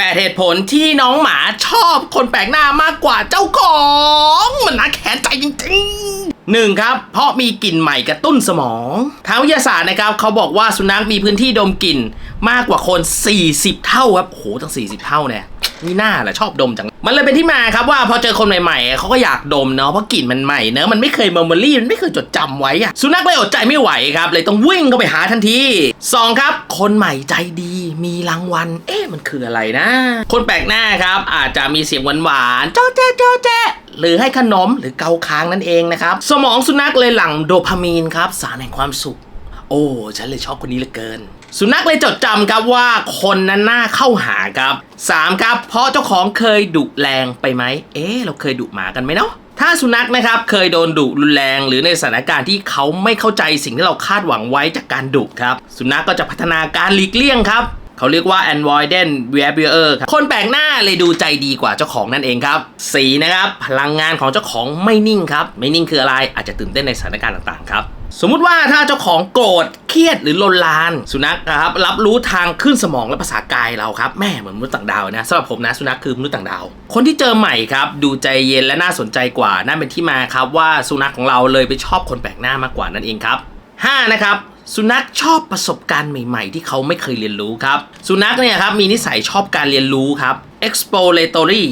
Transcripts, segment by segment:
8 เหตุผลที่น้องหมาชอบคนแปลกหน้ามากกว่าเจ้าของ มันน่าแค้นใจจริงๆหนึ่งครับ เพราะมีกลิ่นใหม่กระตุ้นสมองทางวิทยาศาสตร์นะครับเขาบอกว่าสุนัขมีพื้นที่ดมกลิ่นมากกว่าคน 40 เท่าครับโหตั้ง 40 เท่าเนี่ยนี่น่าแหละชอบดมจัง มันเลยเป็นที่มาครับว่าพอเจอคนใหม่ๆ เขาก็อยากดมเนาะเพราะกลิ่นมันใหม่เนอะมันไม่เคยเมมโมรี่มันไม่เคยจดจำไว้อะสุนัขเลยอดใจไม่ไหวครับ เลยต้องวิ่งเข้าไปหาทันทีสองครับ คนใหม่ใจดีมีรางวัล เอ๊ะมันคืออะไรนะ คนแปลกหน้าครับ อาจจะมีเสียงหวานๆเจ้าแจ๊เจ้าแจ๊หรือให้ขนมหรือเกาค้างนั่นเองนะครับ สมองสุนัขเลยหลั่งโดพามีนครับ สารแห่งความสุข โอ้ฉันเลยชอบคนนี้เหลือเกิน สุนัขเลยจดจำครับว่าคนนั้นน่าเข้าหาครับ 3 ครับ เพราะเจ้าของเคยดุแรงไปไหม เอ๊ะเราเคยดุหมากันไหมเนาะ ถ้าสุนัขนะครับเคยโดนดุรุนแรง หรือในสถานการณ์ที่เขาไม่เข้าใจสิ่งที่เราคาดหวังไว้จากการดุครับ สุนัขก็จะพัฒนาการหลีกเลี่ยงครับเขาเรียกว่า avoidant behavior ครับคนแปลกหน้าเลยดูใจดีกว่าเจ้าของนั่นเองครับ สีนะครับ พลังงานของเจ้าของไม่นิ่งครับ ไม่นิ่งคืออะไร อาจจะตื่นเต้นในสถานการณ์ต่างๆครับ สมมุติว่าถ้าเจ้าของโกรธเครียดหรือลนลาน สุนัขนะครับรับรู้ทางขึ้นสมองและภาษากายเราครับแม่เหมือนมนุษย์ต่างดาวนะสำหรับผมนะสุนัขคือมนุษย์ต่างดาว คนที่เจอใหม่ครับ ดูใจเย็นและน่าสนใจกว่านั่นเป็นที่มาครับว่าสุนัขของเราเลยไปชอบคนแปลกหน้ามากกว่านั่นเองครับ 5 นะครับสุนัขชอบประสบการณ์ใหม่ ๆ ที่เขาไม่เคยเรียนรู้ครับ สุนัขเนี่ยครับมีนิสัยชอบการเรียนรู้ครับ exploratory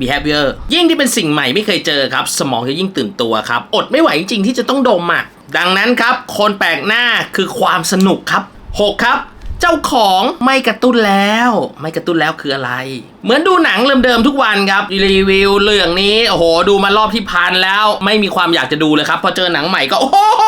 behavior ยิ่งที่เป็นสิ่งใหม่ไม่เคยเจอครับ สมองจะยิ่งตื่นตัวครับ อดไม่ไหวจริงๆที่จะต้องดมอะ ดังนั้นครับ คนแปลกหน้าคือความสนุกครับ 6 ครับ เจ้าของไม่กระตุ้นแล้ว ไม่กระตุ้นแล้วคืออะไร เหมือนดูหนังเดิมๆทุกวันครับรีวิวเรื่องนี้โอ้โหดูมารอบที่พันแล้ว ไม่มีความอยากจะดูเลยครับพอเจอหนังใหม่ก็โอ้โห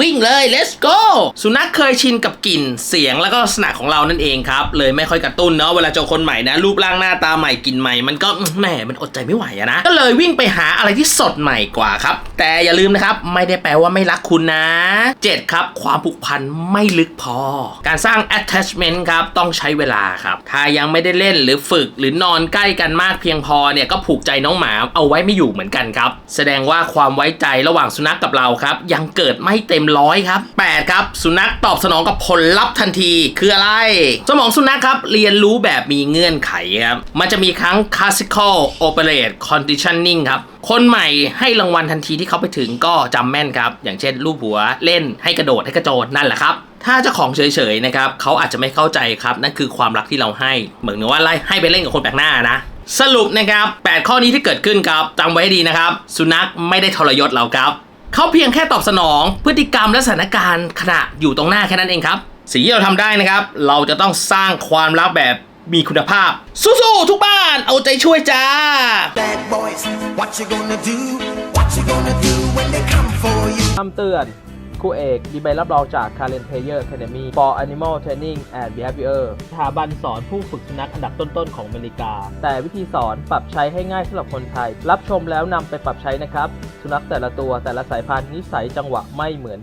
วิ่งเลย let's go สุนัขเคยชินกับกลิ่นเสียงแล้วก็ลักษณะของเรานั่นเองครับ เลยไม่ค่อยกระตุ้นเนาะเวลาเจอคนใหม่นะ รูปร่างหน้าตาใหม่กลิ่นใหม่มันก็แหมมันอดใจไม่ไหวอะนะ ก็เลยวิ่งไปหาอะไรที่สดใหม่กว่าครับ แต่อย่าลืมนะครับ ไม่ได้แปลว่าไม่รักคุณนะ 7 ครับ ความผูกพันไม่ลึกพอ การสร้าง attachment ครับต้องใช้เวลาครับถ้ายังไม่ได้เล่นหรือฝึกหรือนอนใกล้กันมากเพียงพอเนี่ยก็ผูกใจน้องหมาเอาไว้ไม่อยู่เหมือนกันครับ แสดงว่าความไว้ใจระหว่างสุนัขกับเราครับ ยังเกิดไม่เต็มร้อยครับ 8 ครับ สุนัขตอบสนองกับผลลัพธ์ทันทีคืออะไร สมองสุนัขครับ เรียนรู้แบบมีเงื่อนไขครับ มันจะมีครั้ง classical operate conditioning ครับคนใหม่ให้รางวัลทันทีที่เขาไปถึงก็จำแม่นครับ อย่างเช่นรูปหัวเล่นให้กระโดดให้กระโจนนั่นแหละครับ ถ้าเจ้าของเฉยๆนะครับเขาอาจจะไม่เข้าใจครับนั่นคือความรักที่เราให้ เหมือนกับว่าไล่ให้ไปเล่นกับคนแปลกหน้านะ สรุปนะครับ 8 ข้อนี้ที่เกิดขึ้นครับจำไว้ให้ดีนะครับ สุนัขไม่ได้ทรยศเราครับเขาเพียงแค่ตอบสนอง พฤติกรรมและสถานการณ์ขณะอยู่ตรงหน้าแค่นั้นเองครับสิ่งที่เราทำได้นะครับ เราจะต้องสร้างความรักแบบมีคุณภาพ สู้ๆทุกบ้านเอาใจช่วยจ้า Bad boys, what you gonna do? What you gonna do when they come for you? คำเตือน ครูเอก มีใบรับรองจาก Karen Player Academy for Animal Training and Behavior สถาบันสอนผู้ฝึกสุนัขอันดับต้นๆของอเมริกา แต่วิธีสอนปรับใช้ให้ง่ายสำหรับคนไทย รับชมแล้วนำไปปรับใช้นะครับ สุนัขแต่ละตัวแต่ละสายพันธุ์นิสัยจังหวะไม่เหมือน